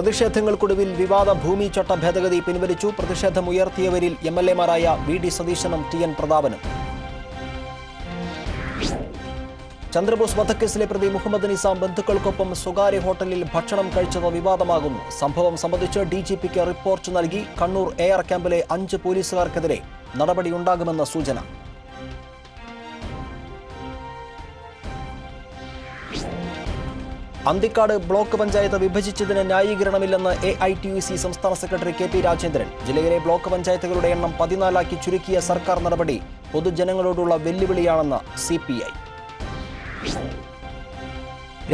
പ്രതിഷേധങ്ങൾക്കൊടുവിൽ വിവാദ ഭൂമി ചട്ട ഭേദഗതി പിൻവലിച്ചു. പ്രതിഷേധമുയർത്തിയവരിൽ എം എൽ എമാരായ വി ഡി സതീശനും ടി എൻ പ്രതാപനും. ചന്ദ്രബോസ് വധക്കേസിലെ പ്രതി മുഹമ്മദ് നിസാം ബന്ധുക്കൾക്കൊപ്പം സ്വകാര്യ ഹോട്ടലിൽ ഭക്ഷണം കഴിച്ചത് വിവാദമാകുന്നു. സംഭവം സംബന്ധിച്ച് ഡി ജി പിക്ക് റിപ്പോർട്ട് നൽകി. കണ്ണൂർ എയർ ക്യാമ്പിലെ അഞ്ച് പോലീസുകാർക്കെതിരെ നടപടിയുണ്ടാകുമെന്ന സൂചന. അന്തിക്കാട് ബ്ലോക്ക് പഞ്ചായത്ത് വിഭജിച്ചതിന് ന്യായീകരണമില്ലെന്ന് A I T U C സംസ്ഥാന സെക്രട്ടറി കെ പി രാജേന്ദ്രൻ. ജില്ലയിലെ ബ്ലോക്ക് പഞ്ചായത്തുകളുടെ എണ്ണം പതിനാലാക്കി ചുരുക്കിയ സർക്കാർ നടപടി പൊതുജനങ്ങളോടുള്ള വെല്ലുവിളിയാണെന്ന് സി പി ഐ.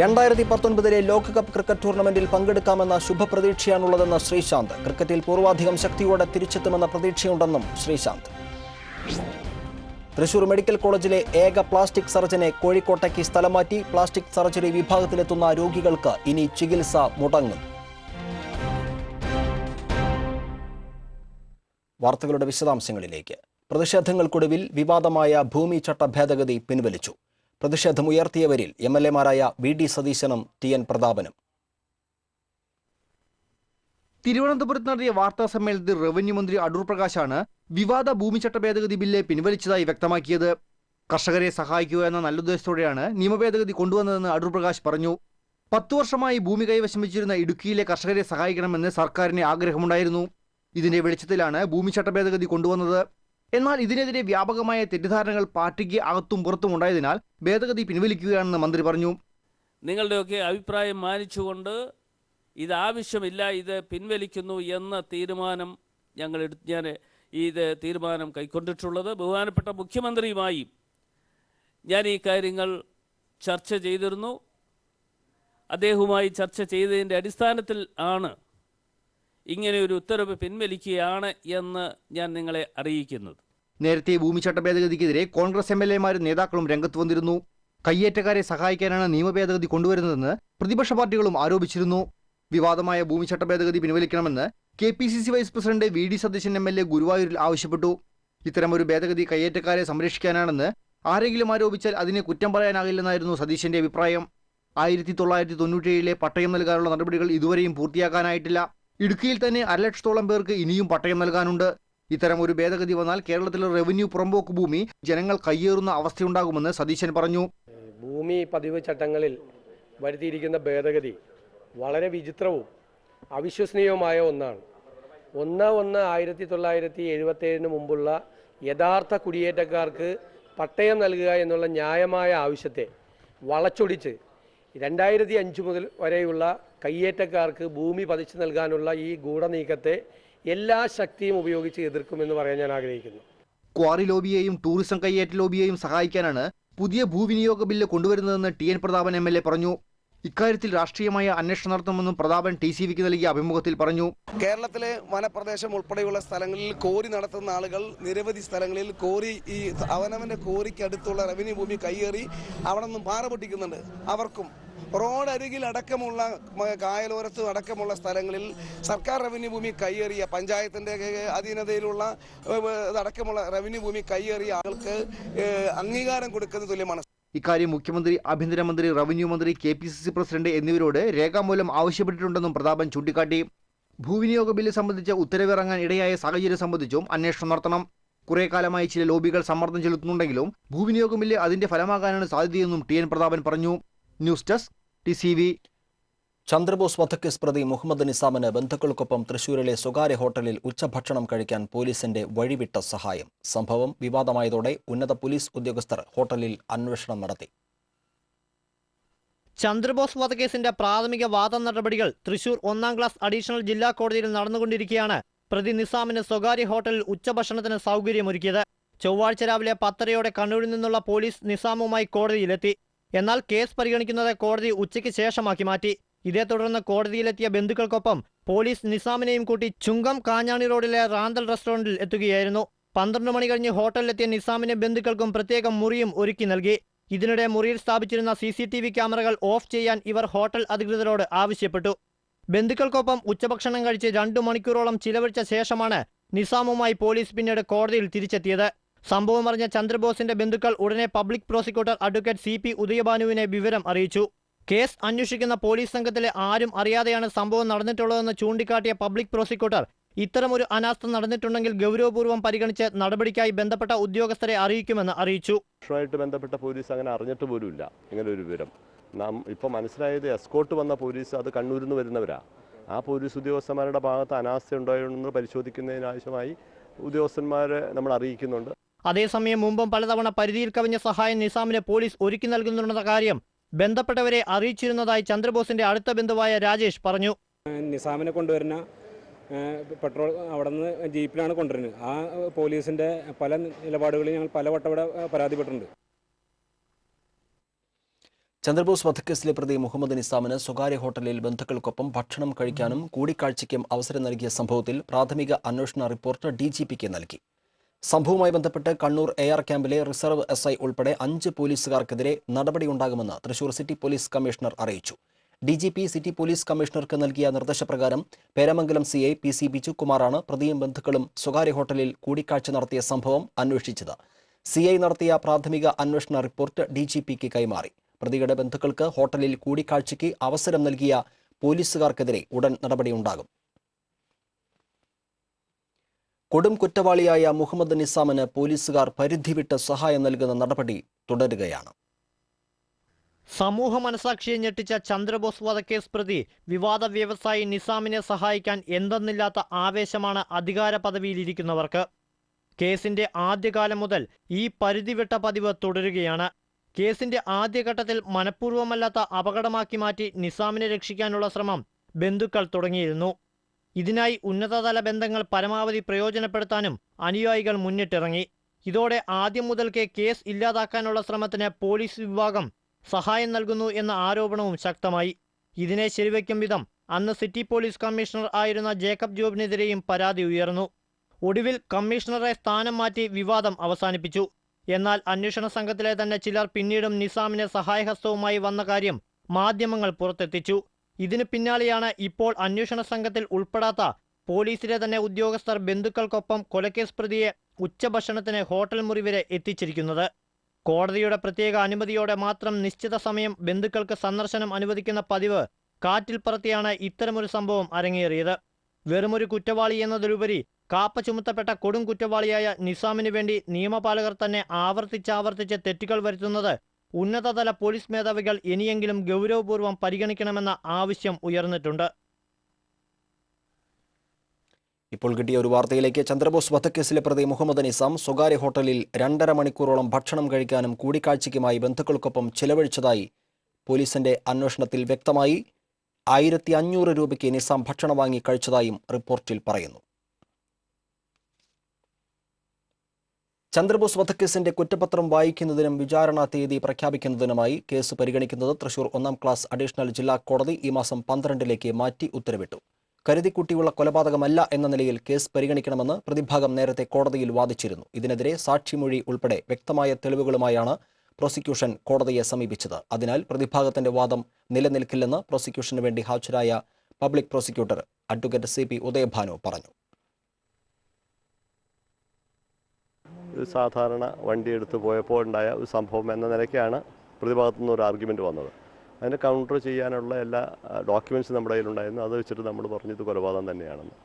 രണ്ടായിരത്തി പത്തൊൻപതിലെ ലോകകപ്പ് ക്രിക്കറ്റ് ടൂർണമെന്റിൽ പങ്കെടുക്കാമെന്ന ശുഭപ്രതീക്ഷയാണുള്ളതെന്ന് ശ്രീശാന്ത്. ക്രിക്കറ്റിൽ പൂർവാധികം ശക്തിയോടെ തിരിച്ചെത്തുമെന്ന പ്രതീക്ഷയുണ്ടെന്നും ശ്രീശാന്ത്. തൃശൂർ മെഡിക്കൽ കോളേജിലെ ഏക പ്ലാസ്റ്റിക് സർജനെ കോഴിക്കോട്ടേക്ക് സ്ഥലം മാറ്റി പ്ലാസ്റ്റിക് സർജറി വിഭാഗത്തിലെത്തുന്ന രോഗികൾക്ക് ഇനി ചികിത്സ മുടങ്ങും. വാർത്തകളുടെ വിശദാംശങ്ങളിലേക്ക്. പ്രതിഷേധങ്ങൾക്കൊടുവിൽ വിവാദമായ ഭൂമി ചട്ട ഭേദഗതി പിൻവലിച്ചു. പ്രതിഷേധമുയർത്തിയവരിൽ എം എൽ എമാരായ വി ഡി സതീശനും ടി എൻ പ്രതാപനും. തിരുവനന്തപുരത്ത് നടത്തിയ വാർത്താ സമ്മേളനത്തിൽ റവന്യൂ മന്ത്രി അടൂർ പ്രകാശാണ് വിവാദ ഭൂമി ചട്ട ഭേദഗതി ബില്ല് പിൻവലിച്ചതായി വ്യക്തമാക്കിയത്. കർഷകരെ സഹായിക്കുക എന്ന നല്ലുദ്ദേശത്തോടെയാണ് നിയമഭേദഗതി കൊണ്ടുവന്നതെന്ന് അടൂർ പ്രകാശ് പറഞ്ഞു. പത്തു വർഷമായി ഭൂമി കൈവശം വെച്ചിരുന്ന ഇടുക്കിയിലെ കർഷകരെ സഹായിക്കണമെന്ന് സർക്കാരിന് ആഗ്രഹമുണ്ടായിരുന്നു. ഇതിന്റെ വെളിച്ചത്തിലാണ് ഭൂമി ചട്ട ഭേദഗതി കൊണ്ടുവന്നത്. എന്നാൽ ഇതിനെതിരെ വ്യാപകമായ തെറ്റിദ്ധാരണകൾ പാർട്ടിക്ക് അകത്തും പുറത്തും ഉണ്ടായതിനാൽ ഭേദഗതി പിൻവലിക്കുകയാണെന്ന് മന്ത്രി പറഞ്ഞു. നിങ്ങളുടെയൊക്കെ അഭിപ്രായം മാനിച്ചുകൊണ്ട് ഇത് ആവശ്യമില്ല ഇത് പിൻവലിക്കുന്നു എന്ന തീരുമാനം ഞങ്ങൾ ഞാൻ ഇത് തീരുമാനം കൈക്കൊണ്ടിട്ടുള്ളത്. ബഹുമാനപ്പെട്ട മുഖ്യമന്ത്രിയുമായി ഞാൻ ഈ കാര്യങ്ങൾ ചർച്ച ചെയ്തിരുന്നു. അദ്ദേഹവുമായി ചർച്ച ചെയ്തതിന്റെ അടിസ്ഥാനത്തിൽ ആണ് ഇങ്ങനെ ഒരു ഉത്തരവ് പിൻവലിക്കുകയാണ് എന്ന് ഞാൻ നിങ്ങളെ അറിയിക്കുന്നത്. നേരത്തെ ഭൂമിച്ചട്ട ഭേദഗതിക്കെതിരെ കോൺഗ്രസ് എം എൽ എമാരും നേതാക്കളും രംഗത്ത് വന്നിരുന്നു. കയ്യേറ്റക്കാരെ സഹായിക്കാനാണ് നിയമഭേദഗതി കൊണ്ടുവരുന്നതെന്ന് പ്രതിപക്ഷ പാർട്ടികളും ആരോപിച്ചിരുന്നു. വിവാദമായ ഭൂമിച്ചട്ട ഭേദഗതി പിൻവലിക്കണമെന്ന് K P C C vice president V D Satheesan M L A ഗുരുവായൂരിൽ ആവശ്യപ്പെട്ടു. ഇത്തരമൊരു ഭേദഗതി കയ്യേറ്റക്കാരെ സംരക്ഷിക്കാനാണെന്ന് ആരെങ്കിലും ആരോപിച്ചാൽ അതിനെ കുറ്റം പറയാനാകില്ലെന്നായിരുന്നു സതീശന്റെ അഭിപ്രായം. ആയിരത്തി തൊള്ളായിരത്തി തൊണ്ണൂറ്റേഴിലെ പട്ടയം നൽകാനുള്ള നടപടികൾ ഇതുവരെയും പൂർത്തിയാക്കാനായിട്ടില്ല. ഇടുക്കിയിൽ തന്നെ അരലക്ഷത്തോളം പേർക്ക് ഇനിയും പട്ടയം നൽകാനുണ്ട്. ഇത്തരം ഒരു ഭേദഗതി വന്നാൽ കേരളത്തിലെ റവന്യൂ പുറമ്പോക്ക് ഭൂമി ജനങ്ങൾ കയ്യേറുന്ന അവസ്ഥയുണ്ടാകുമെന്ന് സതീശൻ പറഞ്ഞു. ഭൂമി പതിവ് ചട്ടങ്ങളിൽ വരുത്തിയിരിക്കുന്ന ഭേദഗതി വളരെ വിചിത്രവും അവിശ്വസനീയവുമായ ഒന്നാണ്. ഒന്ന് ഒന്ന് ആയിരത്തി തൊള്ളായിരത്തി എഴുപത്തേഴിന് മുമ്പുള്ള യഥാർത്ഥ കുടിയേറ്റക്കാർക്ക് പട്ടയം നൽകുക എന്നുള്ള ന്യായമായ ആവശ്യത്തെ വളച്ചൊടിച്ച് രണ്ടായിരത്തി അഞ്ച് മുതൽ വരെയുള്ള കയ്യേറ്റക്കാർക്ക് ഭൂമി പതിച്ചു നൽകാനുള്ള ഈ ഗൂഢനീക്കത്തെ എല്ലാ ശക്തിയും ഉപയോഗിച്ച് എതിർക്കുമെന്ന് പറയാൻ ഞാൻ ആഗ്രഹിക്കുന്നു. ക്വാറി ലോബിയെയും ടൂറിസം കയ്യേറ്റ ലോബിയെയും സഹായിക്കാനാണ് പുതിയ ഭൂവിനിയോഗ ബില്ല് കൊണ്ടുവരുന്നതെന്ന് ടി എൻ പ്രതാപൻ എം പറഞ്ഞു. ഇക്കാര്യത്തിൽ രാഷ്ട്രീയമായ അന്വേഷണം നടത്തുമെന്നും പ്രതാപൻ ടി സി വിക്ക് നൽകിയ അഭിമുഖത്തിൽ പറഞ്ഞു. കേരളത്തിലെ വനപ്രദേശം ഉൾപ്പെടെയുള്ള സ്ഥലങ്ങളിൽ കോരി നടത്തുന്ന ആളുകൾ നിരവധി സ്ഥലങ്ങളിൽ കോരി ഈ അവനവന്റെ കോരിക്ക് അടുത്തുള്ള റവന്യൂ ഭൂമി കയ്യേറി അവിടെ നിന്നും പാറ പൊട്ടിക്കുന്നുണ്ട് അവർക്കും റോഡ് അരികിൽ അടക്കമുള്ള കായലോരത്ത് അടക്കമുള്ള സ്ഥലങ്ങളിൽ സർക്കാർ റവന്യൂ ഭൂമി കയ്യേറിയ പഞ്ചായത്തിന്റെ അധീനതയിലുള്ള അടക്കമുള്ള റവന്യൂ ഭൂമി കയ്യേറിയ ആൾക്ക് അംഗീകാരം കൊടുക്കുന്നത് തുല്യമാണ്. ഇക്കാര്യം മുഖ്യമന്ത്രി ആഭ്യന്തരമന്ത്രി റവന്യൂ മന്ത്രി K P C C president എന്നിവരോട് രേഖാമൂലം ആവശ്യപ്പെട്ടിട്ടുണ്ടെന്നും പ്രതാപൻ ചൂണ്ടിക്കാട്ടി. ഭൂവിനിയോഗ ബില്ല് സംബന്ധിച്ച് ഉത്തരവിറങ്ങാൻ ഇടയായ സാഹചര്യം സംബന്ധിച്ചും അന്വേഷണം നടത്തണം. കുറെ കാലമായി ചില ലോബികൾ സമ്മർദ്ദം ചെലുത്തുന്നുണ്ടെങ്കിലും ഭൂവിനിയോഗ ബില്ല് അതിന്റെ ഫലമാകാനാണ് സാധ്യതയെന്നും ടി എൻ പ്രതാപൻ പറഞ്ഞു. ന്യൂസ് ഡെസ്ക് ടി ചന്ദ്രബോസ് വധക്കേസ് പ്രതി മുഹമ്മദ് നിസാമിന് ബന്ധുക്കൾക്കൊപ്പം തൃശൂരിലെ സ്വകാര്യ ഹോട്ടലിൽ ഉച്ചഭക്ഷണം കഴിക്കാൻ പോലീസിന്റെ വഴിവിട്ട സഹായം. സംഭവം വിവാദമായതോടെ ഉന്നത പോലീസ് ഉദ്യോഗസ്ഥർ ഹോട്ടലിൽ അന്വേഷണം നടത്തി. ചന്ദ്രബോസ് വധക്കേസിന്റെ പ്രാഥമിക വാദ നടപടികൾ തൃശൂർ ഒന്നാം ക്ലാസ് അഡീഷണൽ ജില്ലാ കോടതിയിൽ നടന്നുകൊണ്ടിരിക്കുകയാണ്. പ്രതി നിസാമിന് സ്വകാര്യ ഹോട്ടലിൽ ഉച്ചഭക്ഷണത്തിന് സൗകര്യമൊരുക്കിയത്. ചൊവ്വാഴ്ച രാവിലെ പത്തരയോടെ കണ്ണൂരിൽ നിന്നുള്ള പോലീസ് നിസാമുമായി കോടതിയിലെത്തി. എന്നാൽ കേസ് പരിഗണിക്കുന്നത് കോടതി ഉച്ചയ്ക്ക് ശേഷമാക്കി മാറ്റി. ഇതേ തുടർന്ന് കോടതിയിലെത്തിയ ബന്ധുക്കൾക്കൊപ്പം പോലീസ് നിസാമിനെയും കൂട്ടി ചുങ്കം കാഞ്ഞാണി റോഡിലെ റാന്തൽ റെസ്റ്റോറന്റിൽ എത്തുകയായിരുന്നു. പന്ത്രണ്ട് മണി കഴിഞ്ഞ് ഹോട്ടലിലെത്തിയ നിസാമിന് ബന്ധുക്കൾക്കും പ്രത്യേകം മുറിയും ഒരുക്കി നൽകി. ഇതിനിടെ മുറിയിൽ സ്ഥാപിച്ചിരുന്ന സി സി ടി വി ക്യാമറകൾ ഓഫ് ചെയ്യാൻ ഇവർ ഹോട്ടൽ അധികൃതരോട് ആവശ്യപ്പെട്ടു. ബന്ധുക്കൾക്കൊപ്പം ഉച്ചഭക്ഷണം കഴിച്ച് രണ്ടു മണിക്കൂറോളം ചിലവഴിച്ച ശേഷമാണ് നിസാമുമായി പോലീസ് പിന്നീട് കോടതിയിൽ തിരിച്ചെത്തിയത്. സംഭവം അറിഞ്ഞ ചന്ദ്രബോസിന്റെ ബന്ധുക്കൾ ഉടനെ public prosecutor advocate C P ഉദയഭാനുവിനെ വിവരം അറിയിച്ചു. കേസ് അന്വേഷിക്കുന്ന പോലീസ് സംഘത്തിലെ ആരും അറിയാതെയാണ് സംഭവം നടന്നിട്ടുള്ളതെന്ന് ചൂണ്ടിക്കാട്ടിയ പബ്ലിക് പ്രോസിക്യൂട്ടർ. ഇത്തരമൊരു അനാസ്ഥ നടന്നിട്ടുണ്ടെങ്കിൽ ഗൗരവപൂർവം പരിഗണിച്ച് നടപടിക്കായി ബന്ധപ്പെട്ട ഉദ്യോഗസ്ഥരെ അറിയിക്കുമെന്ന് അറിയിച്ചു. ായിട്ട് ബന്ധപ്പെട്ട പോലീസ് അങ്ങനെ അറിഞ്ഞിട്ട് പോലുമില്ല. ഇങ്ങനെ ഒരു വിവരം. നാം ഇപ്പോൾ മനസ്സിലായത് എസ്കോട്ട് വന്ന പോലീസ് അത് കണ്ണൂരിൽ നിന്ന് വരുന്നവരാ. ആ പോലീസ് ഉദ്യോഗസ്ഥന്മാരുടെ ഭാഗത്ത് അനാസ്ഥ ഉണ്ടായെന്ന് പരിശോധിക്കുന്നതിനാവശ്യമായി ഉദ്യോഗസ്ഥന്മാരെ നമ്മൾ അറിയിക്കുന്നുണ്ട്. അതേസമയം മുമ്പും പലതവണ പരിധിയിൽ കവിഞ്ഞ സഹായം നിസാമിന് പോലീസ് ഒരുക്കി നൽകുന്നുണ്ടെന്ന കാര്യം ബന്ധപ്പെട്ടവരെ അറിയിച്ചിരുന്നതായി ചന്ദ്രബോസിന്റെ അടുത്ത ബന്ധുവായ രാജേഷ് പറഞ്ഞു. നിസാമിനെ കൊണ്ടുവരുന്ന പെട്രോൾ അവിടെ നിന്ന് ജീപ്പിലാണ് കൊണ്ടുവരുന്നത്. ആ പോലീസിന്റെ പല നിലപാടുകളിൽ ഞങ്ങൾ പലവട്ടം ഇവിടെ പരാതിപ്പെട്ടിട്ടുണ്ട്. ചന്ദ്രബോസ് വധക്കേസിലെ പ്രതി മുഹമ്മദ് നിസാമിന് സ്വകാര്യ ഹോട്ടലിൽ ബന്ധുക്കൾക്കൊപ്പം ഭക്ഷണം കഴിക്കാനും കൂടിക്കാഴ്ചയ്ക്കും അവസരം നൽകിയ സംഭവത്തിൽ പ്രാഥമിക അന്വേഷണ റിപ്പോർട്ട് ഡി നൽകി. സംഭവവുമായി ബന്ധപ്പെട്ട് കണ്ണൂർ എ ആർ ക്യാമ്പിലെ റിസർവ് എസ് ഐ ഉൾപ്പെടെ അഞ്ച് പോലീസുകാർക്കെതിരെ നടപടിയുണ്ടാകുമെന്ന് തൃശൂർ സിറ്റി പോലീസ് കമ്മീഷണർ അറിയിച്ചു. D G P city police കമ്മീഷണർക്ക് നൽകിയ നിർദ്ദേശപ്രകാരം Peramangalam C I P C ബിജുകുമാറാണ് പ്രതിയും ബന്ധുക്കളും സ്വകാര്യ ഹോട്ടലിൽ കൂടിക്കാഴ്ച നടത്തിയ സംഭവം അന്വേഷിച്ചത്. സി ഐ നടത്തിയ പ്രാഥമിക അന്വേഷണ റിപ്പോർട്ട് ഡി ജി പിക്ക് കൈമാറി. പ്രതിയുടെ ബന്ധുക്കൾക്ക് ഹോട്ടലിൽ കൂടിക്കാഴ്ചയ്ക്ക് അവസരം നൽകിയ പോലീസുകാർക്കെതിരെ ഉടൻ നടപടിയുണ്ടാകും. കൊടും കുറ്റവാളിയായ മുഹമ്മദ് നിസാമിന് പോലീസുകാർ പരിധിവിട്ട് സഹായം നൽകുന്ന നടപടി തുടരുകയാണ്. സമൂഹ മനസാക്ഷിയെ ഞെട്ടിച്ച ചന്ദ്രബോസ് വധക്കേസ് പ്രതി വിവാദ വ്യവസായി നിസാമിനെ സഹായിക്കാൻ എന്തെന്നില്ലാത്ത ആവേശമാണ് അധികാര പദവിയിലിരിക്കുന്നവർക്ക്. കേസിന്റെ ആദ്യകാലം മുതൽ ഈ പരിധിവിട്ട പതിവ് തുടരുകയാണ്. കേസിന്റെ ആദ്യഘട്ടത്തിൽ മനഃപൂർവമല്ലാത്ത അപകടമാക്കി മാറ്റി നിസാമിനെ രക്ഷിക്കാനുള്ള ശ്രമം ബന്ധുക്കൾ തുടങ്ങിയിരുന്നു. ഇതിനായി ഉന്നതതല ബന്ധങ്ങൾ പരമാവധി പ്രയോജനപ്പെടുത്താനും അനുയായികൾ മുന്നിട്ടിറങ്ങി. ഇതോടെ ആദ്യം മുതൽക്കേ കേസ് ഇല്ലാതാക്കാനുള്ള ശ്രമത്തിന് പോലീസ് വിഭാഗം സഹായം നൽകുന്നു എന്ന ആരോപണവും ശക്തമായി. ഇതിനെ ശരിവയ്ക്കും വിധം അന്ന് സിറ്റി പോലീസ് കമ്മീഷണർ ആയിരുന്ന ജേക്കബ് ജോബിനെതിരെയും പരാതി ഉയർന്നു. ഒടുവിൽ കമ്മീഷണറെ സ്ഥാനം മാറ്റി വിവാദം അവസാനിപ്പിച്ചു. എന്നാൽ അന്വേഷണ സംഘത്തിലെ തന്നെ ചിലർ പിന്നീടും നിസാമിനെ സഹായഹസ്തവുമായി വന്ന കാര്യം മാധ്യമങ്ങൾ പുറത്തെത്തിച്ചു. ഇതിനു പിന്നാലെയാണ് ഇപ്പോൾ അന്വേഷണ സംഘത്തിൽ ഉൾപ്പെടാത്ത പോലീസിലെ തന്നെ ഉദ്യോഗസ്ഥർ ബന്ധുക്കൾക്കൊപ്പം കൊലക്കേസ് പ്രതിയെ ഉച്ചഭക്ഷണത്തിന് ഹോട്ടൽ മുറി വരെ എത്തിച്ചിരിക്കുന്നത്. കോടതിയുടെ പ്രത്യേക അനുമതിയോടെ മാത്രം നിശ്ചിത സമയം ബന്ധുക്കൾക്ക് സന്ദർശനം അനുവദിക്കുന്ന പതിവ് കാറ്റിൽ പറത്തിയാണ് ഇത്തരമൊരു സംഭവം അരങ്ങേറിയത്. വെറുമൊരു കുറ്റവാളി എന്നതിലുപരി കാപ്പ ചുമത്തപ്പെട്ട കൊടും കുറ്റവാളിയായ നിസാമിനു വേണ്ടി നിയമപാലകർ തന്നെ ആവർത്തിച്ചാവർത്തിച്ച് തെറ്റുകൾ വരുത്തുന്നത് ഉന്നതതല പോലീസ് മേധാവികൾ ഇനിയെങ്കിലും ഗൗരവപൂർവം പരിഗണിക്കണമെന്ന ആവശ്യം ഉയർന്നിട്ടുണ്ട്. ഇപ്പോൾ കിട്ടിയ ഒരു വാർത്തയിലേക്ക് ചന്ദ്രബോസ് വധക്കേസിലെ പ്രതി മുഹമ്മദ് നിസാം സ്വകാര്യ ഹോട്ടലിൽ രണ്ടര മണിക്കൂറോളം ഭക്ഷണം കഴിക്കാനും കൂടിക്കാഴ്ചയ്ക്കുമായി ബന്ധുക്കൾക്കൊപ്പം ചെലവഴിച്ചതായി പോലീസിന്റെ അന്വേഷണത്തിൽ വ്യക്തമായി ആയിരത്തി അഞ്ഞൂറ് രൂപയ്ക്ക് നിസാം ഭക്ഷണം വാങ്ങി കഴിച്ചതായും റിപ്പോർട്ടിൽ പറയുന്നു. ചന്ദ്രബോസ് വധക്കേസിന്റെ കുറ്റപത്രം വായിക്കുന്നതിനും വിചാരണ തീയതി പ്രഖ്യാപിക്കുന്നതിനുമായി കേസ് പരിഗണിക്കുന്നത് തൃശൂർ ഒന്നാം ക്ലാസ് അഡീഷണൽ ജില്ലാ കോടതി ഈ മാസം പന്ത്രണ്ടിലേക്ക് മാറ്റി ഉത്തരവിട്ടു. കരുതിക്കുട്ടിയുള്ള കൊലപാതകമല്ല എന്ന നിലയിൽ കേസ് പരിഗണിക്കണമെന്ന് പ്രതിഭാഗം നേരത്തെ കോടതിയിൽ വാദിച്ചിരുന്നു. ഇതിനെതിരെ സാക്ഷിമൊഴി ഉൾപ്പെടെ വ്യക്തമായ തെളിവുകളുമായാണ് പ്രോസിക്യൂഷൻ കോടതിയെ സമീപിച്ചത്. അതിനാൽ പ്രതിഭാഗത്തിന്റെ വാദം നിലനിൽക്കില്ലെന്ന് പ്രോസിക്യൂഷന് വേണ്ടി ഹാജരായ public prosecutor advocate C P Udayabhanu പറഞ്ഞു. സാധാരണ വണ്ടി എടുത്ത് പോയപ്പോൾ ഉണ്ടായ ഒരു സംഭവം എന്ന നിലയ്ക്കാണ് പ്രതിഭാഗത്തു നിന്ന് ഒരു ആർഗ്യുമെന്റ് വന്നത്. അതിന് കൗണ്ടർ ചെയ്യാനുള്ള എല്ലാ ഡോക്യുമെന്റ്സ് നമ്മുടെ കയ്യിലുണ്ടായിരുന്നു. അത് വെച്ചിട്ട് നമ്മൾ പറഞ്ഞത് കൊലപാതകം തന്നെയാണെന്ന്.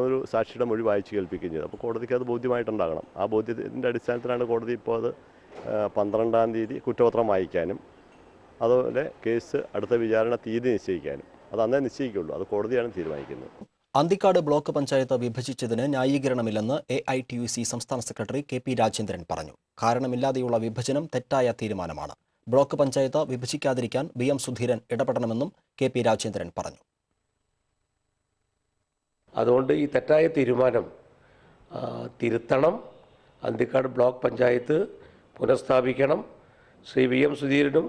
ഒരു സാക്ഷിയുടെ മൊഴി വായിച്ച് കേൾപ്പിക്കുകയും ചെയ്തു. അപ്പോൾ കോടതിക്ക് അത് ബോധ്യമായിട്ടുണ്ടാകണം. ആ ബോധ്യത്തിന്റെ അടിസ്ഥാനത്തിലാണ് കോടതി ഇപ്പോൾ അത് പന്ത്രണ്ടാം തീയതി കുറ്റപത്രം വായിക്കാനും അതുപോലെ കേസ് അടുത്ത വിചാരണ തീയതി നിശ്ചയിക്കാനും. അത് അന്നേ നിശ്ചയിക്കുള്ളൂ. അത് കോടതിയാണ് തീരുമാനിക്കുന്നത്. അന്തിക്കാട് ബ്ലോക്ക് പഞ്ചായത്ത് വിഭജിച്ചതിന് ന്യായീകരണമില്ലെന്ന് A I T U C സംസ്ഥാന സെക്രട്ടറി കെ പി രാജേന്ദ്രൻ പറഞ്ഞു. കാരണമില്ലാതെയുള്ള വിഭജനം തെറ്റായ തീരുമാനമാണ്. ബ്ലോക്ക് പഞ്ചായത്ത് വിഭജിക്കാതിരിക്കാൻ ബി എം സുധീരൻ ഇടപെടണമെന്നും കെ പി രാജേന്ദ്രൻ പറഞ്ഞു. അതുകൊണ്ട് ഈ തെറ്റായ തീരുമാനം തിരുത്തണം. അന്തിക്കാട് ബ്ലോക്ക് പഞ്ചായത്ത് പുനഃസ്ഥാപിക്കണം. ശ്രീ വി എം സുധീരനും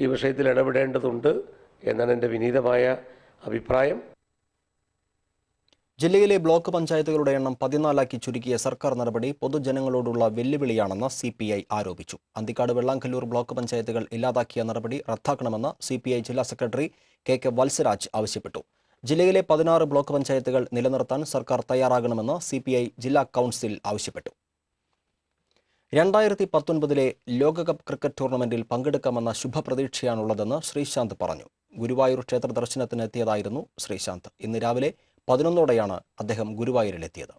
ഈ വിഷയത്തിൽ ഇടപെടേണ്ടതുണ്ട് എന്നാണ് എന്റെ വിനീതമായ അഭിപ്രായം. ജില്ലയിലെ ബ്ലോക്ക് പഞ്ചായത്തുകളുടെ എണ്ണം പതിനാലാക്കി ചുരുക്കിയ സർക്കാർ നടപടി പൊതുജനങ്ങളോടുള്ള വെല്ലുവിളിയാണെന്ന് സി പി ഐ ആരോപിച്ചു. അന്തിക്കാട് വെള്ളാങ്കല്ലൂർ ബ്ലോക്ക് പഞ്ചായത്തുകൾ ഇല്ലാതാക്കിയ നടപടി റദ്ദാക്കണമെന്ന് സി പി ഐ ജില്ലാ സെക്രട്ടറി കെ കെ വത്സരാജ് ആവശ്യപ്പെട്ടു. ജില്ലയിലെ പതിനാറ് ബ്ലോക്ക് പഞ്ചായത്തുകൾ നിലനിർത്താൻ സർക്കാർ തയ്യാറാകണമെന്ന് സി പി ഐ ജില്ലാ കൗൺസിൽ ആവശ്യപ്പെട്ടു. രണ്ടായിരത്തി പത്തൊൻപതിലെ ലോകകപ്പ് ക്രിക്കറ്റ് ടൂർണമെന്റിൽ പങ്കെടുക്കാമെന്ന ശുഭപ്രതീക്ഷയാണുള്ളതെന്ന് ശ്രീശാന്ത് പറഞ്ഞു. ഗുരുവായൂർ ക്ഷേത്ര ദർശനത്തിനെത്തിയതായിരുന്നു ശ്രീശാന്ത്. ഇന്ന് രാവിലെ പതിനൊന്നോടെയാണ് അദ്ദേഹം ഗുരുവായൂരിലെത്തിയത്.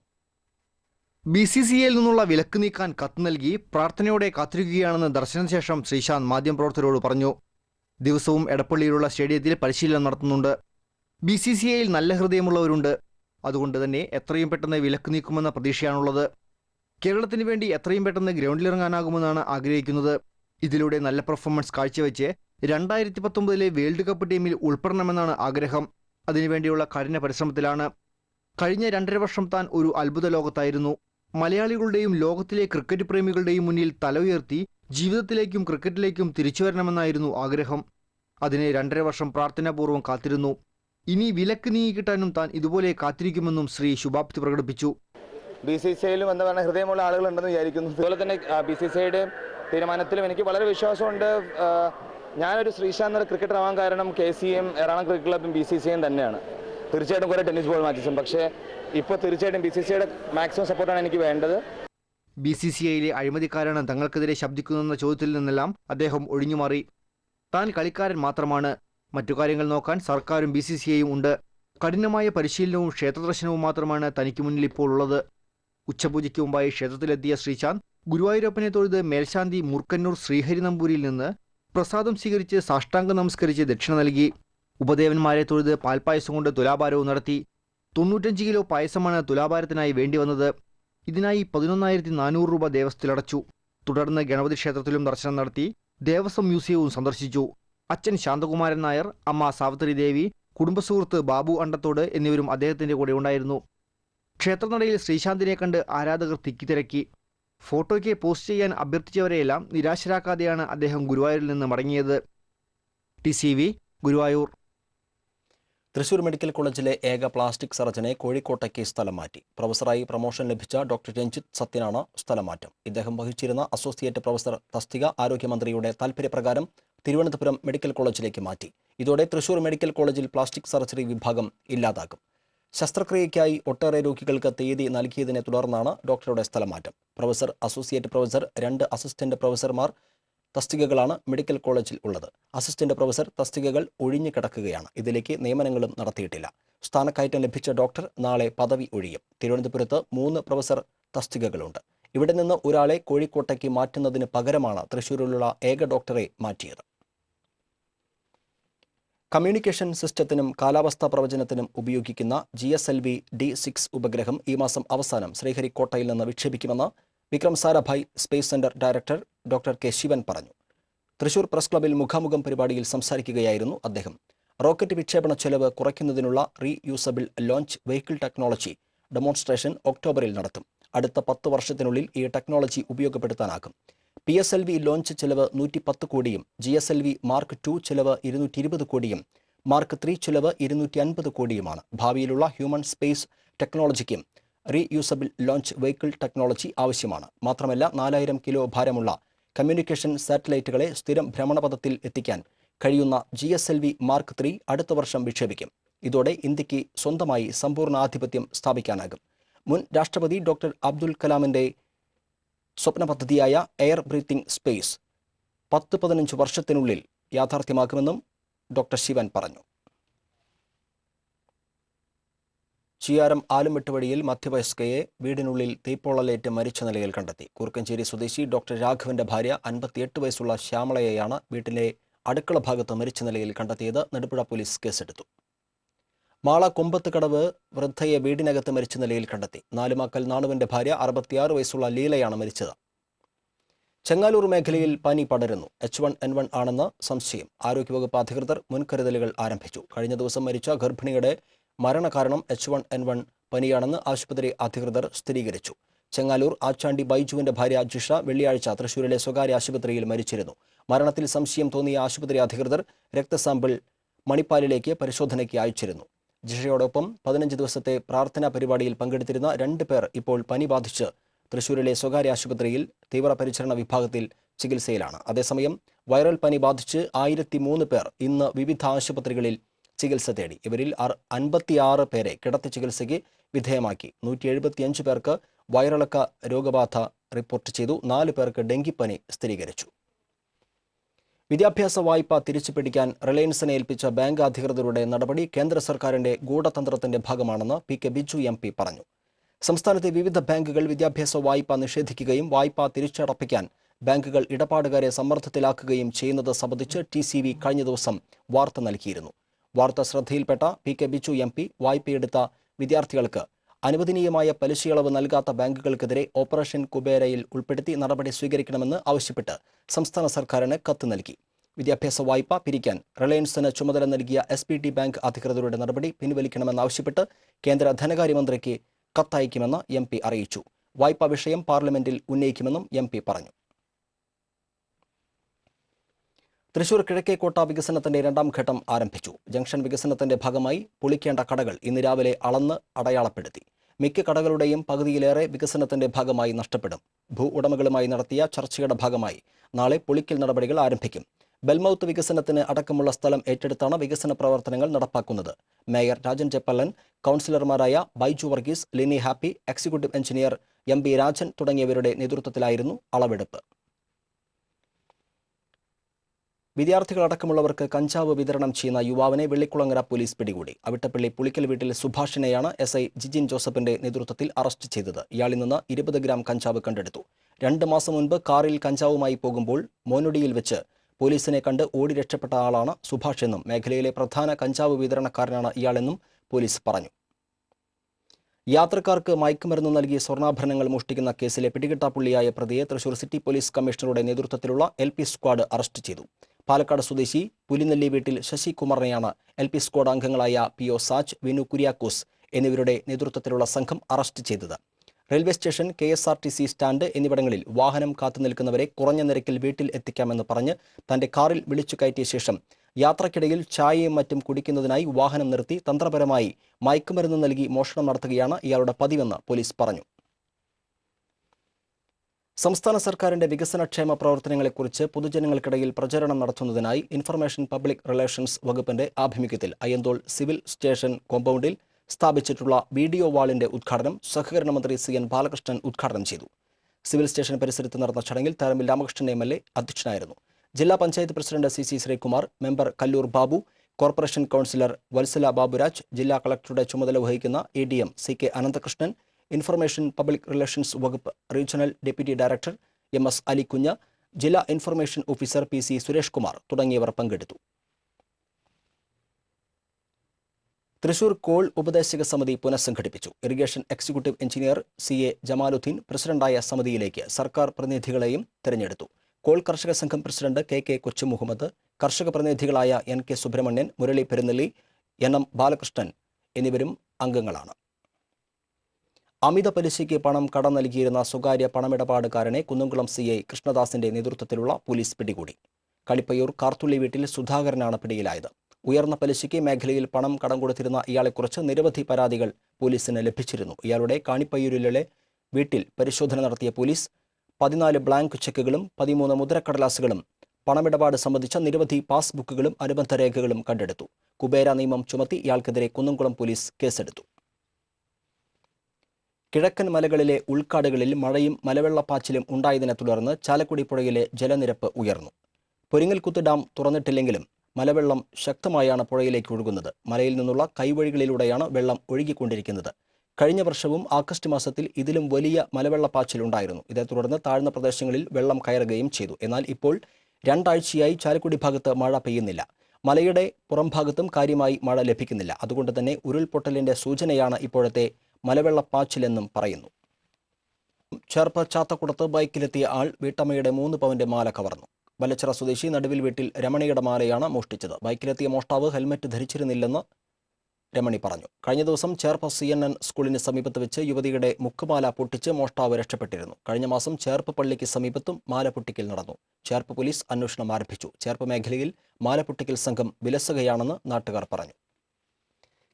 ബി സി സി ഐയിൽ നിന്നുള്ള വിലക്ക് നീക്കാൻ കത്ത് നൽകി പ്രാർത്ഥനയോടെ കാത്തിരിക്കുകയാണെന്ന് ദർശനശേഷം ശ്രീശാന്ത് മാധ്യമപ്രവർത്തകരോട് പറഞ്ഞു. ദിവസവും എടപ്പള്ളിയിലുള്ള സ്റ്റേഡിയത്തിൽ പരിശീലനം നടത്തുന്നുണ്ട്. ബി സി സി ഐയിൽ നല്ല ഹൃദയമുള്ളവരുണ്ട്. അതുകൊണ്ട് തന്നെ എത്രയും പെട്ടെന്ന് വിലക്ക് നീക്കുമെന്ന പ്രതീക്ഷയാണുള്ളത്. കേരളത്തിന് വേണ്ടി എത്രയും പെട്ടെന്ന് ഗ്രൗണ്ടിലിറങ്ങാനാകുമെന്നാണ് ആഗ്രഹിക്കുന്നത്. ഇതിലൂടെ നല്ല പെർഫോമൻസ് കാഴ്ചവെച്ച് രണ്ടായിരത്തി പത്തൊമ്പതിലെ വേൾഡ് കപ്പ് ടീമിൽ ഉൾപ്പെടണമെന്നാണ് ആഗ്രഹം. അതിനുവേണ്ടിയുള്ള കഠിന പരിശ്രമത്തിലാണ് കഴിഞ്ഞ രണ്ടര വർഷം താൻ ഒരു അത്ഭുത ലോകത്തായിരുന്നു. മലയാളികളുടെയും ലോകത്തിലെ ക്രിക്കറ്റ് പ്രേമികളുടെയും മുന്നിൽ തല ഉയർത്തി ജീവിതത്തിലേക്കും ക്രിക്കറ്റിലേക്കും തിരിച്ചു വരണമെന്നായിരുന്നു ആഗ്രഹം. അതിനെ രണ്ടര വർഷം പ്രാർത്ഥനാപൂർവം കാത്തിരുന്നു. ഇനി വിലക്ക് നീങ്ങിക്കിട്ടാനും താൻ ഇതുപോലെ കാത്തിരിക്കുമെന്നും ശ്രീ ശുഭാപ്തി പ്രകടിപ്പിച്ചു. ബി സി സി ഐയിലും എന്താ പറയുക ഹൃദയമുള്ള ആളുകളുണ്ടെന്ന് വിചാരിക്കുന്നു. അതുപോലെ തന്നെ ബി സി സി ഐയുടെ തീരുമാനത്തിലും എനിക്ക് വളരെ വിശ്വാസമുണ്ട്. ഞാനൊരു ശ്രീശാന്ത് ക്രിക്കറ്റർ ആവാൻ കാരണം K C M Ernakulam cricket ക്ലബും B C C M തന്നെയാണ്. തീർച്ചയായിട്ടും കുറേ ടെന്നീസ് ബോൾ മാച്ചസും പക്ഷേ ഇപ്പോൾ തീർച്ചയായിട്ടും ബി സി സിയുടെ മാക്സിമം സപ്പോർട്ടാണ് എനിക്ക് വേണ്ടത്. ബി സി സി ഐയിലെ അഴിമതിക്കാരാണ് തങ്ങൾക്കെതിരെ ശബ്ദിക്കുന്നതെന്ന ചോദ്യത്തിൽ നിന്നെല്ലാം അദ്ദേഹം ഒഴിഞ്ഞുമാറി. താൻ കളിക്കാരൻ മാത്രമാണ്. മറ്റു കാര്യങ്ങൾ നോക്കാൻ സർക്കാരും ബി സി സി ഐയും ഉണ്ട്. കഠിനമായ പരിശീലനവും ക്ഷേത്രദർശനവും മാത്രമാണ് തനിക്ക് മുന്നിൽ ഇപ്പോൾ ഉള്ളത്. ഉച്ചപൂജയ്ക്ക് മുമ്പായി ക്ഷേത്രത്തിലെത്തിയ ശ്രീശാന്ത് ഗുരുവായൂരപ്പനെ തൊഴുത് മേൽശാന്തി മുർക്കന്നൂർ ശ്രീഹരി നമ്പൂരിൽ നിന്ന് പ്രസാദം സ്വീകരിച്ച് സാഷ്ടാംഗം നമസ്കരിച്ച് ദക്ഷിണ നൽകി. ഉപദേവന്മാരെ തൊഴുത് പാൽപ്പായസം കൊണ്ട് തുലാഭാരവും നടത്തി. തൊണ്ണൂറ്റഞ്ച് കിലോ പായസമാണ് തുലാഭാരത്തിനായി വേണ്ടി വന്നത്. ഇതിനായി പതിനൊന്നായിരത്തി നാനൂറ് രൂപ ദേവസ്ഥത്തിലടച്ചു തുടർന്ന് ഗണപതി ക്ഷേത്രത്തിലും ദർശനം നടത്തി. ദേവസ്വം മ്യൂസിയവും സന്ദർശിച്ചു. അച്ഛൻ ശാന്തകുമാരൻ നായർ അമ്മ സാവിത്രി ദേവി കുടുംബസുഹൃത്ത് ബാബു അണ്ടത്തോട് എന്നിവരും അദ്ദേഹത്തിന്റെ കൂടെ ഉണ്ടായിരുന്നു. ക്ഷേത്രനടയിൽ ശ്രീശാന്തിനെ കണ്ട് ആരാധകർ തിക്കിത്തിരക്കി. ഫോട്ടോയ്ക്ക് പോസ്റ്റ് ചെയ്യാൻ അഭ്യർത്ഥിച്ചവരെയെല്ലാം നിരാശരാക്കാതെയാണ് അദ്ദേഹം ഗുരുവായൂരിൽ നിന്ന് മടങ്ങിയത്. T C V Guruvayur. Thrissur medical കോളേജിലെ ഏക പ്ലാസ്റ്റിക് സർജനെ കോഴിക്കോട്ടേക്ക് സ്ഥലം മാറ്റി പ്രൊഫസറായി പ്രൊമോഷൻ ലഭിച്ച ഡോക്ടർ രഞ്ജിത്ത് സത്യനാണ് സ്ഥലമാറ്റം. ഇദ്ദേഹം വഹിച്ചിരുന്ന അസോസിയേറ്റ് പ്രൊഫസർ തസ്തിക ആരോഗ്യമന്ത്രിയുടെ താൽപര്യപ്രകാരം തിരുവനന്തപുരം മെഡിക്കൽ കോളേജിലേക്ക് മാറ്റി. ഇതോടെ തൃശൂർ മെഡിക്കൽ കോളേജിൽ പ്ലാസ്റ്റിക് സർജറി വിഭാഗം ഇല്ലാതാക്കും. ശസ്ത്രക്രിയയ്ക്കായി ഒട്ടേറെ രോഗികൾക്ക് തീയതി നൽകിയതിനെ തുടർന്നാണ് ഡോക്ടറുടെ സ്ഥലമാറ്റം. പ്രൊഫസർ അസോസിയേറ്റ് പ്രൊഫസർ രണ്ട് അസിസ്റ്റന്റ് പ്രൊഫസർമാർ തസ്തികകളാണ് മെഡിക്കൽ കോളേജിൽ ഉള്ളത്. അസിസ്റ്റന്റ് പ്രൊഫസർ തസ്തികകൾ ഒഴിഞ്ഞു കിടക്കുകയാണ്. ഇതിലേക്ക് നിയമനങ്ങളും നടത്തിയിട്ടില്ല. സ്ഥാനക്കയറ്റം ലഭിച്ച ഡോക്ടർ നാളെ പദവി ഒഴിയും. തിരുവനന്തപുരത്ത് മൂന്ന് പ്രൊഫസർ തസ്തികകളുണ്ട്. ഇവിടെ നിന്ന് ഒരാളെ കോഴിക്കോട്ടേക്ക് മാറ്റുന്നതിന് പകരമാണ് തൃശൂരിലുള്ള ഏക ഡോക്ടറെ മാറ്റിയത്. കമ്മ്യൂണിക്കേഷൻ സിസ്റ്റത്തിനും കാലാവസ്ഥാ പ്രവചനത്തിനും ഉപയോഗിക്കുന്ന G S L V D six ഉപഗ്രഹം ഈ മാസം അവസാനം ശ്രീഹരിക്കോട്ടയിൽ നിന്ന് വിക്ഷേപിക്കുമെന്ന് Vikram Sarabhai space centre director doctor K Sivan പറഞ്ഞു. തൃശൂർ പ്രസ് ക്ലബിൽ മുഖാമുഖം പരിപാടിയിൽ സംസാരിക്കുകയായിരുന്നു അദ്ദേഹം. റോക്കറ്റ് വിക്ഷേപണ ചെലവ് കുറയ്ക്കുന്നതിനുള്ള reusable launch vehicle technology demonstration ഒക്ടോബറിൽ നടത്തും. അടുത്ത പത്ത് വർഷത്തിനുള്ളിൽ ഈ technology ഉപയോഗപ്പെടുത്താനാകും. P S L V launch ചെലവ് നൂറ്റി പത്ത് കോടിയും G S L V mark two ചെലവ് ഇരുന്നൂറ്റി ഇരുപത് കോടിയും മാർക്ക് ത്രീ ചെലവ് ഇരുന്നൂറ്റി അൻപത് കോടിയുമാണ്. ഭാവിയിലുള്ള ഹ്യൂമൻ സ്പേസ് ടെക്നോളജിക്കും റീയൂസബിൾ ലോഞ്ച് വെഹിക്കിൾ ടെക്നോളജി ആവശ്യമാണ്. മാത്രമല്ല നാലായിരം കിലോ ഭാരമുള്ള കമ്മ്യൂണിക്കേഷൻ സാറ്റലൈറ്റുകളെ സ്ഥിരം ഭ്രമണപഥത്തിൽ എത്തിക്കാൻ കഴിയുന്ന G S L V mark three അടുത്ത വർഷം വിക്ഷേപിക്കും. ഇതോടെ ഇന്ത്യയ്ക്ക് സ്വന്തമായി സമ്പൂർണ ആധിപത്യം സ്ഥാപിക്കാനാകും. മുൻ രാഷ്ട്രപതി ഡോക്ടർ അബ്ദുൽ കലാമിന്റെ സ്വപ്ന പദ്ധതിയായ എയർ ബ്രീത്തിംഗ് സ്പേസ് പത്ത് പതിനഞ്ച് വർഷത്തിനുള്ളിൽ യാഥാർത്ഥ്യമാക്കുമെന്നും ഡോക്ടർ ശിവൻ പറഞ്ഞു. ചിയാരം ആലുമെട്ട് വഴിയിൽ മധ്യവയസ്കയെ വീടിനുള്ളിൽ തീപ്പൊള്ളലേറ്റ് മരിച്ച നിലയിൽ കണ്ടെത്തി. കുറുക്കഞ്ചേരി സ്വദേശി ഡോക്ടർ രാഘവന്റെ ഭാര്യ അൻപത്തിയെട്ട് വയസ്സുള്ള ശ്യാമളയെയാണ് വീട്ടിലെ അടുക്കള ഭാഗത്ത് മരിച്ച നിലയിൽ കണ്ടെത്തിയത്. നെടുപുഴ പോലീസ് കേസെടുത്തു. മാള കൊമ്പത്ത് കടവ് വൃദ്ധയെ വീടിനകത്ത് മരിച്ച നിലയിൽ കണ്ടെത്തി. നാലുമാക്കൽ നാണുവിന്റെ ഭാര്യ അറുപത്തിയാറ് വയസ്സുള്ള ലീലയാണ് മരിച്ചത്. ചെങ്ങാലൂർ മേഖലയിൽ പനി പടരുന്നു. എച്ച് വൺ എൻ വൺ ആണെന്ന് സംശയം. ആരോഗ്യവകുപ്പ് അധികൃതർ മുൻകരുതലുകൾ ആരംഭിച്ചു. കഴിഞ്ഞ ദിവസം മരിച്ച ഗർഭിണിയുടെ മരണകാരണം എച്ച് വൺ എൻ വൺ പനിയാണെന്ന് ആശുപത്രി അധികൃതർ സ്ഥിരീകരിച്ചു. ചെങ്ങാലൂർ ആച്ചാണ്ടി ബൈജുവിന്റെ ഭാര്യ ജിഷ വെള്ളിയാഴ്ച തൃശൂരിലെ സ്വകാര്യ ആശുപത്രിയിൽ മരിച്ചിരുന്നു. മരണത്തിൽ സംശയം തോന്നിയ ആശുപത്രി അധികൃതർ രക്തസാമ്പിൾ മണിപ്പാലിലേക്ക് പരിശോധനയ്ക്ക് അയച്ചിരുന്നു. ജിഷയോടൊപ്പം പതിനഞ്ച് ദിവസത്തെ പ്രാർത്ഥനാ പരിപാടിയിൽ പങ്കെടുത്തിരുന്ന രണ്ട് പേർ ഇപ്പോൾ പനി ബാധിച്ച് തൃശൂരിലെ സ്വകാര്യ ആശുപത്രിയിൽ തീവ്രപരിചരണ വിഭാഗത്തിൽ ചികിത്സയിലാണ്. അതേസമയം വൈറൽ പനി ബാധിച്ച് ആയിരത്തി മൂന്ന് പേർ ഇന്ന് വിവിധ ആശുപത്രികളിൽ ചികിത്സ തേടി. ഇവരിൽ അൻപത്തിയാറ് പേരെ കിടത്തി ചികിത്സയ്ക്ക് വിധേയമാക്കി. നൂറ്റി എഴുപത്തിയഞ്ച് പേർക്ക് വയറിളക്ക രോഗബാധ റിപ്പോർട്ട് ചെയ്തു. നാല് പേർക്ക് ഡെങ്കിപ്പനി സ്ഥിരീകരിച്ചു. വിദ്യാഭ്യാസ വായ്പ തിരിച്ചുപിടിക്കാൻ റിലയൻസിനെ ഏൽപ്പിച്ച ബാങ്ക് അധികൃതരുടെ നടപടി കേന്ദ്ര സർക്കാരിന്റെ ഗൂഢതന്ത്രത്തിന്റെ ഭാഗമാണെന്ന് P K Biju M P പറഞ്ഞു. സംസ്ഥാനത്തെ വിവിധ ബാങ്കുകൾ വിദ്യാഭ്യാസ വായ്പ നിഷേധിക്കുകയും വായ്പ തിരിച്ചടപ്പിക്കാൻ ബാങ്കുകൾ ഇടപാടുകാരെ സമ്മർദ്ദത്തിലാക്കുകയും ചെയ്യുന്നത് സംബന്ധിച്ച് ടി സി വി കഴിഞ്ഞ ദിവസം വാർത്ത നൽകിയിരുന്നു. വാർത്ത ശ്രദ്ധയിൽപ്പെട്ട P K Biju M P വായ്പയെടുത്ത വിദ്യാർത്ഥികൾക്ക് അനുവദനീയമായ പലിശയളവ് നൽകാത്ത ബാങ്കുകൾക്കെതിരെ ഓപ്പറേഷൻ കുബേരയിൽ ഉൾപ്പെടുത്തി നടപടി സ്വീകരിക്കണമെന്ന് ആവശ്യപ്പെട്ട് സംസ്ഥാന സർക്കാരിന് കത്ത് നൽകി. വിദ്യാഭ്യാസ വായ്പ പിരിക്കാൻ റിലയൻസിന് ചുമതല നൽകിയ എസ് പി ടി ബാങ്ക് അധികൃതരുടെ നടപടി പിൻവലിക്കണമെന്നാവശ്യപ്പെട്ട് കേന്ദ്ര ധനകാര്യമന്ത്രിക്ക് കത്തയക്കുമെന്ന് എം പി അറിയിച്ചു. വായ്പാ വിഷയം പാർലമെന്റിൽ ഉന്നയിക്കുമെന്നും എം പി പറഞ്ഞു. തൃശൂർ കിഴക്കേക്കോട്ട വികസനത്തിന്റെ രണ്ടാം ഘട്ടം ആരംഭിച്ചു. ജംഗ്ഷൻ വികസനത്തിന്റെ ഭാഗമായി പൊളിക്കേണ്ട കടകൾ ഇന്ന് രാവിലെ അളന്ന് അടയാളപ്പെടുത്തി. മിക്ക കടകളുടെയും പകുതിയിലേറെ വികസനത്തിന്റെ ഭാഗമായി നഷ്ടപ്പെടും. ഭൂ ഉടമകളുമായി നടത്തിയ ചർച്ചയുടെ ഭാഗമായി നാളെ പൊളിക്കൽ നടപടികൾ ആരംഭിക്കും. ബെൽമൌത്ത് വികസനത്തിന് അടക്കമുള്ള സ്ഥലം ഏറ്റെടുത്താണ് വികസന പ്രവർത്തനങ്ങൾ നടപ്പാക്കുന്നത്. മേയർ രാജൻ ചെപ്പല്ലൻ കൗൺസിലർമാരായ Baiju Varghese Lini Happy executive engineer M Rajan തുടങ്ങിയവരുടെ നേതൃത്വത്തിലായിരുന്നു അളവെടുപ്പ്. വിദ്യാർത്ഥികളടക്കമുള്ളവർക്ക് കഞ്ചാവ് വിതരണം ചെയ്യുന്ന യുവാവിനെ വെള്ളിക്കുളങ്ങര പോലീസ് പിടികൂടി. അവിട്ടപ്പള്ളി പുളിക്കൽ വീട്ടിലെ സുഭാഷിനെയാണ് എസ് ഐ ജിജിൻ ജോസഫിന്റെ നേതൃത്വത്തിൽ അറസ്റ്റ് ചെയ്തത്. ഇയാളിൽ നിന്ന് ഇരുപത് ഗ്രാം കഞ്ചാവ് കണ്ടെടുത്തു. രണ്ട് മാസം മുൻപ് കാറിൽ കഞ്ചാവുമായി പോകുമ്പോൾ മോനൊടിയിൽ വെച്ച് പോലീസിനെ കണ്ട് ഓടി രക്ഷപ്പെട്ട ആളാണ് സുഭാഷ് എന്നും മേഖലയിലെ പ്രധാന കഞ്ചാവ് വിതരണക്കാരനാണ് ഇയാളെന്നും പോലീസ് പറഞ്ഞു. യാത്രക്കാർക്ക് മയക്കുമരുന്ന് നൽകി സ്വർണാഭരണങ്ങൾ മോഷ്ടിക്കുന്ന കേസിലെ പിടികിട്ടാപ്പുള്ളിയായ പ്രതിയെ തൃശൂർ സിറ്റി പോലീസ് കമ്മീഷണറുടെ നേതൃത്വത്തിലുള്ള എൽ സ്ക്വാഡ് അറസ്റ്റ് ചെയ്തു. പാലക്കാട് സ്വദേശി പുലിനെല്ലി വീട്ടിൽ ശശികുമാറിനെയാണ് എൽ പി സ്ക്വാഡ് അംഗങ്ങളായ പി ഒ സാജ് വിനു കുര്യാക്കോസ് എന്നിവരുടെ നേതൃത്വത്തിലുള്ള സംഘം അറസ്റ്റ് ചെയ്തത്. Railway station K S R T C stand എന്നിവിടങ്ങളിൽ വാഹനം കാത്തു നിൽക്കുന്നവരെ കുറഞ്ഞ നിരക്കിൽ വീട്ടിൽ എത്തിക്കാമെന്ന് പറഞ്ഞ് തന്റെ കാറിൽ വിളിച്ചു കയറ്റിയ ശേഷം യാത്രക്കിടയിൽ ചായയും മറ്റും കുടിക്കുന്നതിനായി വാഹനം നിർത്തി തന്ത്രപരമായി മയക്കുമരുന്ന് നൽകി മോഷണം നടത്തുകയാണ് ഇയാളുടെ പതിവെന്ന് പോലീസ് പറഞ്ഞു. സംസ്ഥാന സർക്കാരിന്റെ വികസനക്ഷേമ പ്രവർത്തനങ്ങളെക്കുറിച്ച് പൊതുജനങ്ങൾക്കിടയിൽ പ്രചരണം നടത്തുന്നതിനായി ഇൻഫർമേഷൻ പബ്ലിക് റിലേഷൻസ് വകുപ്പിന്റെ ആഭിമുഖ്യത്തിൽ അയ്യന്തോൾ സിവിൽ സ്റ്റേഷൻ കോമ്പൗണ്ടിൽ സ്ഥാപിച്ചിട്ടുള്ള വീഡിയോ വാളിന്റെ ഉദ്ഘാടനം സഹകരണ മന്ത്രി സി എൻ ബാലകൃഷ്ണൻ ഉദ്ഘാടനം ചെയ്തു. സിവിൽ സ്റ്റേഷൻ പരിസരത്ത് നടന്ന ചടങ്ങിൽ താരമിൽ രാമകൃഷ്ണൻ എം എൽ എ അധ്യക്ഷനായിരുന്നു. ജില്ലാ panchayat president C C Sreekumar member Kallur Babu corporation councillor Valsala Baburaj ജില്ലാ കളക്ടറുടെ ചുമതല വഹിക്കുന്ന A D M C K Ananthakrishnan information public relations വകുപ്പ് regional deputy director M S Alikunju ജില്ലാ information officer P C Suresh Kumar തുടങ്ങിയവർ പങ്കെടുത്തു. Thrissur call ഉപദേശക സമിതി പുനഃസംഘടിപ്പിച്ചു. Irrigation executive engineer C A Jamaluddin പ്രസിഡന്റായ സമിതിയിലേക്ക് സർക്കാർ പ്രതിനിധികളെയും തെരഞ്ഞെടുത്തു. കോൾ കർഷക സംഘം president K K Kochu Muhammad കർഷക പ്രതിനിധികളായ N K Subramanian Murali Perunnalli N M Balakrishnan എന്നിവരും അംഗങ്ങളാണ്. അമിത പലിശയ്ക്ക് പണം കടം നൽകിയിരുന്ന സ്വകാര്യ പണമിടപാടുകാരനെ കുന്നംകുളം സി ഐ കൃഷ്ണദാസിന്റെ നേതൃത്വത്തിലുള്ള പോലീസ് പിടികൂടി. കളിപ്പയ്യൂർ കാർത്തുള്ളി വീട്ടിൽ സുധാകരനാണ് പിടിയിലായത്. ഉയർന്ന പലിശയ്ക്ക് മേഖലയിൽ പണം കടം കൊടുത്തിരുന്ന ഇയാളെക്കുറിച്ച് നിരവധി പരാതികൾ പോലീസിന് ലഭിച്ചിരുന്നു. ഇയാളുടെ കാണിപ്പയ്യൂരിലെ വീട്ടിൽ പരിശോധന നടത്തിയ പോലീസ് പതിനാല് ബ്ലാങ്ക് ചെക്കുകളും പതിമൂന്ന് മുദ്രക്കടലാസുകളും പണമിടപാട് സംബന്ധിച്ച നിരവധി പാസ്ബുക്കുകളും അനുബന്ധ രേഖകളും കണ്ടെടുത്തു. കുബേര നിയമം ചുമത്തി ഇയാൾക്കെതിരെ കുന്നംകുളം പോലീസ് കേസെടുത്തു. കിഴക്കൻ മലകളിലെ ഉൾക്കാടുകളിൽ മഴയും മലവെള്ളപ്പാച്ചിലും ഉണ്ടായതിനെ തുടർന്ന് ചാലക്കുടി പുഴയിലെ ജലനിരപ്പ് ഉയർന്നു. പൊരിങ്ങൽക്കുത്ത് ഡാം തുറന്നിട്ടില്ലെങ്കിലും മലവെള്ളം ശക്തമായാണ് പുഴയിലേക്ക് ഒഴുകുന്നത്. മലയിൽ നിന്നുള്ള കൈവഴികളിലൂടെയാണ് വെള്ളം ഒഴുകിക്കൊണ്ടിരിക്കുന്നത്. കഴിഞ്ഞ വർഷവും ആഗസ്റ്റ് മാസത്തിൽ ഇതിലും വലിയ മലവെള്ളപ്പാച്ചിലുണ്ടായിരുന്നു ഇതേ തുടർന്ന് താഴ്ന്ന പ്രദേശങ്ങളിൽ വെള്ളം കയറുകയും ചെയ്തു. എന്നാൽ ഇപ്പോൾ രണ്ടാഴ്ചയായി ചാലക്കുടി ഭാഗത്ത് മഴ പെയ്യുന്നില്ല. മലയുടെ പുറംഭാഗത്തും കാര്യമായി മഴ ലഭിക്കുന്നില്ല. അതുകൊണ്ട് തന്നെ ഉരുൾപൊട്ടലിന്റെ സൂചനയാണ് ഇപ്പോഴത്തെ മലവെള്ളപ്പാച്ചിലെന്നും പറയുന്നു. ചേർപ്പ് ചാത്തക്കുടത്ത് ബൈക്കിലെത്തിയ ആൾ വീട്ടമ്മയുടെ മൂന്ന് പവന്റെ മാല കവർന്നു. വലച്ചിറ സ്വദേശി നടുവിൽ വീട്ടിൽ രമണിയുടെ മാലയാണ് മോഷ്ടിച്ചത്. ബൈക്കിലെത്തിയ മോഷ്ടാവ് ഹെൽമറ്റ് ധരിച്ചിരുന്നില്ലെന്ന് രമണി പറഞ്ഞു. കഴിഞ്ഞ ദിവസം ചേർപ്പ് സി എൻ എൻ സ്കൂളിന് സമീപത്ത് വെച്ച് യുവതിയുടെ മുക്കുമാല പൊട്ടിച്ച് മോഷ്ടാവ് രക്ഷപ്പെട്ടിരുന്നു. കഴിഞ്ഞ മാസം ചേർപ്പ് പള്ളിക്ക് സമീപത്തും മാല പൊട്ടിക്കൽ നടന്നു. ചേർപ്പ് പോലീസ് അന്വേഷണം ആരംഭിച്ചു. ചേർപ്പ് മേഖലയിൽ മാല പൊട്ടിക്കൽ സംഘം വിലസുകയാണെന്ന് നാട്ടുകാർ പറഞ്ഞു.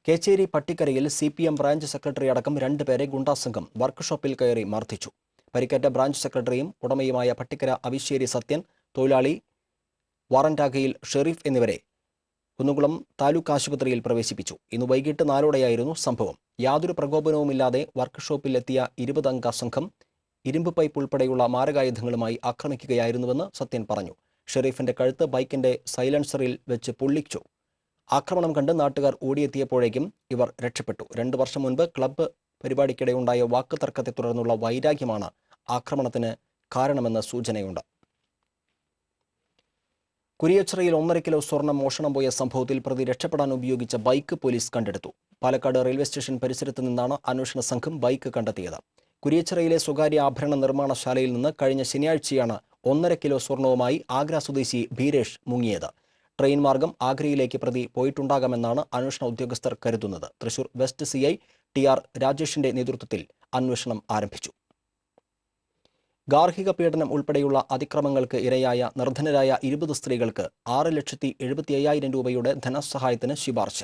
Kecheri പട്ടിക്കരയിൽ C P M branch secretary അടക്കം രണ്ടുപേരെ ഗുണ്ടാസംഘം വർക്ക്ഷോപ്പിൽ കയറി മർദ്ദിച്ചു. പരിക്കേറ്റ ബ്രാഞ്ച് സെക്രട്ടറിയും ഉടമയുമായ പട്ടിക്കര അവിശ്ശേരി സത്യൻ തൊഴിലാളി വാറന്റാഗയിൽ ഷെറീഫ് എന്നിവരെ കുന്നുകുളം താലൂക്ക് ആശുപത്രിയിൽ പ്രവേശിപ്പിച്ചു. ഇന്ന് വൈകിട്ട് നാലോടെയായിരുന്നു സംഭവം. യാതൊരു പ്രകോപനവുമില്ലാതെ വർക്ക്ഷോപ്പിലെത്തിയ ഇരുപതംഗ സംഘം ഇരുമ്പ് പൈപ്പ് ഉൾപ്പെടെയുള്ള മാരകായുധങ്ങളുമായി ആക്രമിക്കുകയായിരുന്നുവെന്ന് സത്യൻ പറഞ്ഞു. ഷെറീഫിന്റെ കഴുത്ത് ബൈക്കിന്റെ സൈലൻസറിൽ വെച്ച് പൊള്ളിച്ചു. ആക്രമണം കണ്ട് നാട്ടുകാർ ഓടിയെത്തിയപ്പോഴേക്കും ഇവർ രക്ഷപ്പെട്ടു. രണ്ടു വർഷം മുൻപ് ക്ലബ്ബ് പരിപാടിക്കിടെ ഉണ്ടായ വാക്കുതർക്കത്തെ തുടർന്നുള്ള വൈരാഗ്യമാണ് ആക്രമണത്തിന് കാരണമെന്ന് സൂചനയുണ്ട്. കുരിയച്ചിറയിൽ ഒന്നര കിലോ സ്വർണം മോഷണം പോയ സംഭവത്തിൽ പ്രതി രക്ഷപ്പെടാൻ ഉപയോഗിച്ച ബൈക്ക് പോലീസ് കണ്ടെടുത്തു. പാലക്കാട് റെയിൽവേ സ്റ്റേഷൻ പരിസരത്ത് നിന്നാണ് അന്വേഷണ സംഘം ബൈക്ക് കണ്ടെത്തിയത്. കുരിയച്ചിറയിലെ സ്വകാര്യ ആഭരണ നിർമ്മാണശാലയിൽ നിന്ന് കഴിഞ്ഞ ശനിയാഴ്ചയാണ് ഒന്നര കിലോ സ്വർണവുമായി ആഗ്ര സ്വദേശി ഭീരേഷ് മുങ്ങിയത്. ട്രെയിൻ മാർഗം ആഗ്രയിലേക്ക് പ്രതി പോയിട്ടുണ്ടാകാമെന്നാണ് അന്വേഷണ ഉദ്യോഗസ്ഥർ കരുതുന്നത്. Thrissur west C I T R രാജേഷിന്റെ നേതൃത്വത്തിൽ അന്വേഷണം ആരംഭിച്ചു. ഗാർഹിക പീഡനം ഉൾപ്പെടെയുള്ള അതിക്രമങ്ങൾക്ക് ഇരയായ നിർധനരായ ഇരുപത് സ്ത്രീകൾക്ക് ആറ് ലക്ഷത്തി എഴുപത്തി അയ്യായിരം രൂപയുടെ ധനസഹായത്തിന് ശുപാർശ.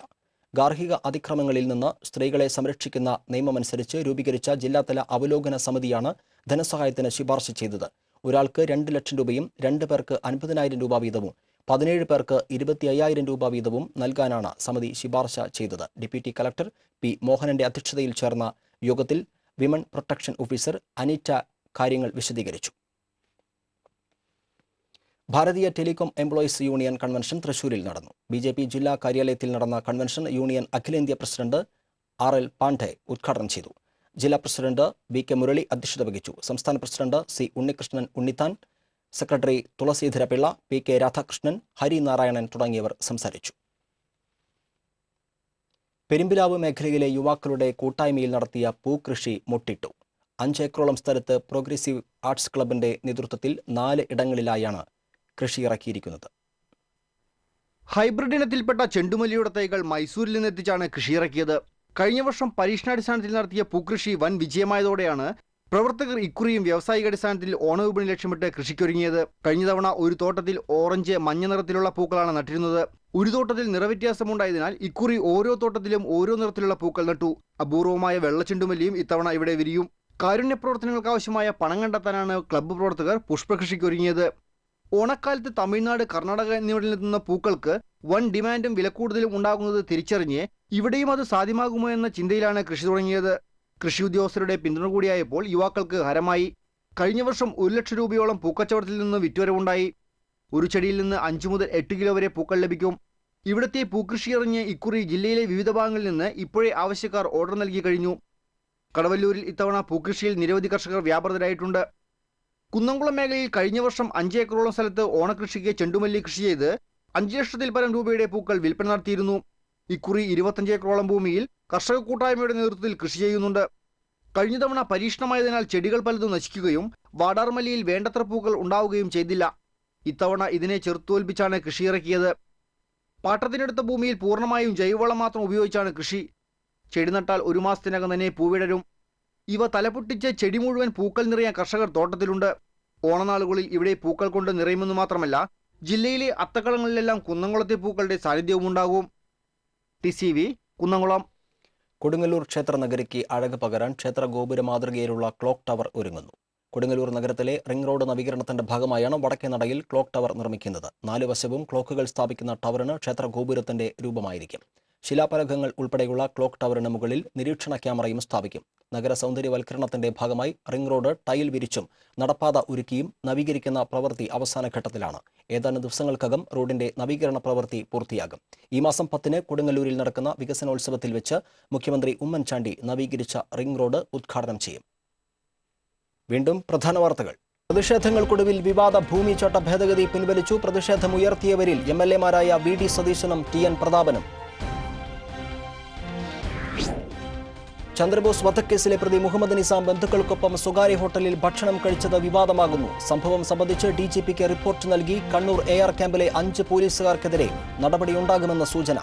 ഗാർഹിക അതിക്രമങ്ങളിൽ നിന്ന് സ്ത്രീകളെ സംരക്ഷിക്കുന്ന നിയമമനുസരിച്ച് രൂപീകരിച്ച ജില്ലാതല അവലോകന സമിതിയാണ് ധനസഹായത്തിന് ശുപാർശ ചെയ്തത്. ഒരാൾക്ക് രണ്ട് ലക്ഷം രൂപയും രണ്ട് പേർക്ക് അൻപതിനായിരം രൂപ വീതവും പതിനേഴ് പേർക്ക് ഇരുപത്തി അയ്യായിരം രൂപ വീതവും നൽകാനാണ് സമിതി ശുപാർശ ചെയ്തത്. ഡെപ്യൂട്ടി കളക്ടർ പി മോഹനന്റെ അധ്യക്ഷതയിൽ ചേർന്ന യോഗത്തിൽ വിമൺ പ്രൊട്ടക്ഷൻ ഓഫീസർ അനിറ്റ കാര്യങ്ങൾ വിശദീകരിച്ചു. ഭാരതീയ ടെലികോം എംപ്ലോയീസ് യൂണിയൻ കൺവെൻഷൻ തൃശൂരിൽ നടന്നു. ബി ജെ പി ജില്ലാ കാര്യാലയത്തിൽ നടന്ന കൺവെൻഷൻ യൂണിയൻ അഖിലേന്ത്യാ പ്രസിഡന്റ് ആർ എൽ പാണ്ഡെ ഉദ്ഘാടനം ചെയ്തു. ജില്ലാ പ്രസിഡന്റ് വി കെ മുരളി അധ്യക്ഷത വഹിച്ചു. സംസ്ഥാന president C Unnikrishnan Unnithan secretary Thulaseedhara Pillai P K Radhakrishnan Harinarayanan തുടങ്ങിയവർ സംസാരിച്ചു. പെരുമ്പിലാവ് മേഖലയിലെ യുവാക്കളുടെ കൂട്ടായ്മയിൽ നടത്തിയ പൂക്കൃഷി മുട്ടിട്ടു. അഞ്ചേക്കറോളം സ്ഥലത്ത് പ്രോഗ്രസീവ് ആർട്സ് ക്ലബിന്റെ നേതൃത്വത്തിൽ നാല് ഇടങ്ങളിലായാണ് കൃഷി ഇറക്കിയിരിക്കുന്നത്. ഹൈബ്രിഡ് ഇനത്തിൽപ്പെട്ട ചെണ്ടുമല്ലിയുടെ തൈകൾ മൈസൂരിൽ നിന്നെത്തിച്ചാണ് കൃഷിയിറക്കിയത് കഴിഞ്ഞ വർഷം പരീക്ഷണാടിസ്ഥാനത്തിൽ നടത്തിയ പൂക്കൃഷി വൻ വിജയമായതോടെയാണ് പ്രവർത്തകർ ഇക്കുറിയും വ്യാവസായികാടിസ്ഥാനത്തിൽ ഓണവിപണി ലക്ഷ്യമിട്ട് കൃഷിക്കൊരുങ്ങിയത്. കഴിഞ്ഞ തവണ ഒരു തോട്ടത്തിൽ ഓറഞ്ച് മഞ്ഞ നിറത്തിലുള്ള പൂക്കളാണ് നട്ടിരുന്നത്. ഒരു തോട്ടത്തിൽ നിറവ്യത്യാസമുണ്ടായതിനാൽ ഇക്കുറി ഓരോ തോട്ടത്തിലും ഓരോ നിറത്തിലുള്ള പൂക്കൾ നട്ടു. അപൂർവമായ വെള്ളച്ചെണ്ടുമല്ലിയും ഇത്തവണ ഇവിടെ വിരിയും. കാരുണ്യ പ്രവർത്തനങ്ങൾക്കാവശ്യമായ പണം കണ്ടെത്താനാണ് ക്ലബ്ബ് പ്രവർത്തകർ പുഷ്പകൃഷിക്കൊരുങ്ങിയത്. ഓണക്കാലത്ത് തമിഴ്നാട് കർണാടക എന്നിവിടങ്ങളിൽ നിന്നുള്ള പൂക്കൾക്ക് വൻ ഡിമാൻഡും വിലക്കൂടുതലും ഉണ്ടാകുന്നത് തിരിച്ചറിഞ്ഞ് ഇവിടെയും അത് സാധ്യമാകുമോ എന്ന ചിന്തയിലാണ് കൃഷി തുടങ്ങിയത്. കൃഷി ഉദ്യോഗസ്ഥരുടെ പിന്തുണ കൂടിയായപ്പോൾ യുവാക്കൾക്ക് ഹരമായി. കഴിഞ്ഞ വർഷം ഒരു ലക്ഷം രൂപയോളം പൂക്കച്ചവടത്തിൽ നിന്ന് വിറ്റുവരവുണ്ടായി. ഒരു ചെടിയിൽ നിന്ന് അഞ്ചു മുതൽ എട്ട് കിലോ വരെ പൂക്കൾ ലഭിക്കും. ഇവിടുത്തെ പൂക്കൃഷി ഇറങ്ങിയ ഇക്കുറി ജില്ലയിലെ വിവിധ ഭാഗങ്ങളിൽ നിന്ന് ഇപ്പോഴേ ആവശ്യക്കാർ ഓർഡർ നൽകി കഴിഞ്ഞു. കടവല്ലൂരിൽ ഇത്തവണ പൂക്കൃഷിയിൽ നിരവധി കർഷകർ വ്യാപൃതരായിട്ടുണ്ട്. കുന്നംകുളം മേഖലയിൽ കഴിഞ്ഞ വർഷം അഞ്ച് ഏക്കറോളം സ്ഥലത്ത് ഓണകൃഷിക്ക് ചെണ്ടുമല്ലി കൃഷി ചെയ്ത് അഞ്ച് ലക്ഷത്തിൽ പരം രൂപയുടെ പൂക്കൾ വിൽപ്പന നടത്തിയിരുന്നു. ഇക്കുറി ഇരുപത്തഞ്ച് ഏക്കറോളം ഭൂമിയിൽ കർഷക കൂട്ടായ്മയുടെ നേതൃത്വത്തിൽ കൃഷി ചെയ്യുന്നുണ്ട്. കഴിഞ്ഞ തവണ പരീക്ഷണമായതിനാൽ ചെടികൾ പലതും നശിക്കുകയും വാടാർമല്ലിയിൽ വേണ്ടത്ര പൂക്കൾ ഉണ്ടാവുകയും ചെയ്തില്ല. ഇത്തവണ ഇതിനെ ചെറുത്തോൽപ്പിച്ചാണ് കൃഷിയിറക്കിയത് പാട്ടത്തിനെടുത്ത ഭൂമിയിൽ പൂർണമായും ജൈവവളം മാത്രം ഉപയോഗിച്ചാണ് കൃഷി. ചെടി നട്ടാൽ ഒരു മാസത്തിനകം തന്നെ പൂവിടരും ഇവ തലപൊട്ടിച്ച് ചെടി മുഴുവൻ പൂക്കൾ നിറയ കർഷകർ തോട്ടത്തിലുണ്ട്. ഓണനാളുകളിൽ ഇവിടെ പൂക്കൾ കൊണ്ട് നിറയുമെന്ന് മാത്രമല്ല ജില്ലയിലെ അത്തക്കളങ്ങളിലെല്ലാം കുന്നംകുളത്തെ പൂക്കളുടെ സാന്നിധ്യവും ഉണ്ടാകും T C V Kunnamkulam. Kodungallur ക്ഷേത്ര നഗരിക്ക് അഴക് പകരാൻ ക്ഷേത്ര ഗോപുര മാതൃകയിലുള്ള ക്ലോക്ക് ടവർ ഒരുങ്ങുന്നു. കൊടുങ്ങല്ലൂർ നഗരത്തിലെ റിംഗ് റോഡ് നവീകരണത്തിന്റെ ഭാഗമായാണ് വടക്കേ നടയിൽ ക്ലോക്ക് ടവർ നിർമ്മിക്കുന്നത്. നാലു വശവും ക്ലോക്കുകൾ സ്ഥാപിക്കുന്ന ടവറിന് ക്ഷേത്ര ഗോപുരത്തിന്റെ രൂപമായിരിക്കും. ശിലാഫലകങ്ങൾ ഉൾപ്പെടെയുള്ള ക്ലോക്ക് ടവറിന് മുകളിൽ നിരീക്ഷണ ക്യാമറയും സ്ഥാപിക്കും. നഗര സൗന്ദര്യവൽക്കരണത്തിന്റെ ഭാഗമായി റിംഗ് റോഡ് ടൈൽ വിരിച്ചും നടപ്പാത ഒരുക്കിയും നവീകരിക്കുന്ന പ്രവൃത്തി അവസാന ഘട്ടത്തിലാണ്. ഏതാനും ദിവസങ്ങൾക്കകം റോഡിന്റെ നവീകരണ പ്രവൃത്തി പൂർത്തിയാകും. ഈ മാസം പത്തിന് കൊടുങ്ങല്ലൂരിൽ നടക്കുന്ന വികസനോത്സവത്തിൽ വെച്ച് മുഖ്യമന്ത്രി ഉമ്മൻചാണ്ടി നവീകരിച്ച റിംഗ് റോഡ് ഉദ്ഘാടനം ചെയ്യും. വീണ്ടും പ്രധാന വാർത്തകൾ. പ്രതിഷേധങ്ങൾക്കൊടുവിൽ വിവാദ ഭൂമി ചട്ട ഭേദഗതി പിൻവലിച്ചു. പ്രതിഷേധമുയർത്തിയവരിൽ എം എൽ എമാരായ വി ഡി സതീശനും ടി എൻ പ്രതാപനും. ചന്ദ്രബോസ് വധക്കേസിലെ പ്രതി മുഹമ്മദ് നിസാം ബന്ധുക്കൾക്കൊപ്പം സ്വകാര്യ ഹോട്ടലിൽ ഭക്ഷണം കഴിച്ചത് വിവാദമാകുന്നു. സംഭവം സംബന്ധിച്ച് ഡി ജി പിക്ക് റിപ്പോർട്ട് നൽകി കണ്ണൂർ എ ആർ ക്യാമ്പിലെ അഞ്ച് പോലീസുകാർക്കെതിരെ നടപടിയുണ്ടാകുമെന്ന സൂചന.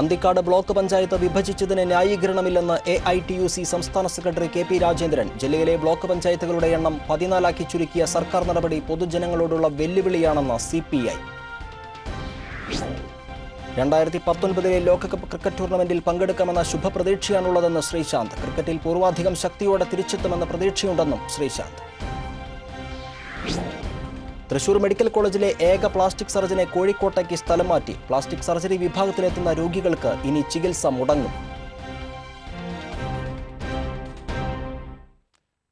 അന്തിക്കാട് ബ്ലോക്ക് പഞ്ചായത്ത് വിഭജിച്ചതിന് ന്യായീകരണമില്ലെന്ന് A I T U C സംസ്ഥാന സെക്രട്ടറി കെ പി രാജേന്ദ്രൻ. ജില്ലയിലെ ബ്ലോക്ക് പഞ്ചായത്തുകളുടെ എണ്ണം പതിനാലാക്കി ചുരുക്കിയ സർക്കാർ നടപടി പൊതുജനങ്ങളോടുള്ള വെല്ലുവിളിയാണെന്ന് സി രണ്ടായിരത്തി പത്തൊൻപതിലെ ലോകകപ്പ് ക്രിക്കറ്റ് ടൂർണമെന്റിൽ പങ്കെടുക്കാമെന്ന ശുഭപ്രതീക്ഷയാണുള്ളതെന്ന് ശ്രീശാന്ത്. ക്രിക്കറ്റിൽ പൂർവാധികം ശക്തിയോടെ തിരിച്ചെത്തുമെന്ന പ്രതീക്ഷയുണ്ടെന്നും ശ്രീശാന്ത്. തൃശൂർ മെഡിക്കൽ കോളേജിലെ ഏക പ്ലാസ്റ്റിക് സർജനെ കോഴിക്കോട്ടേക്ക് സ്ഥലം മാറ്റി. പ്ലാസ്റ്റിക് സർജറി വിഭാഗത്തിലെത്തുന്ന രോഗികൾക്ക് ഇനി ചികിത്സ മുടങ്ങും.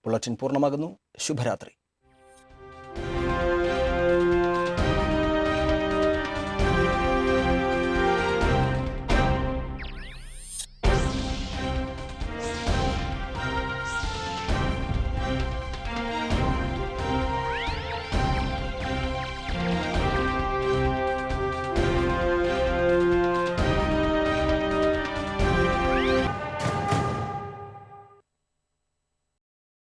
ബുള്ളറ്റിൻ പൂർണമാകുന്നു. ശുഭരാത്രി.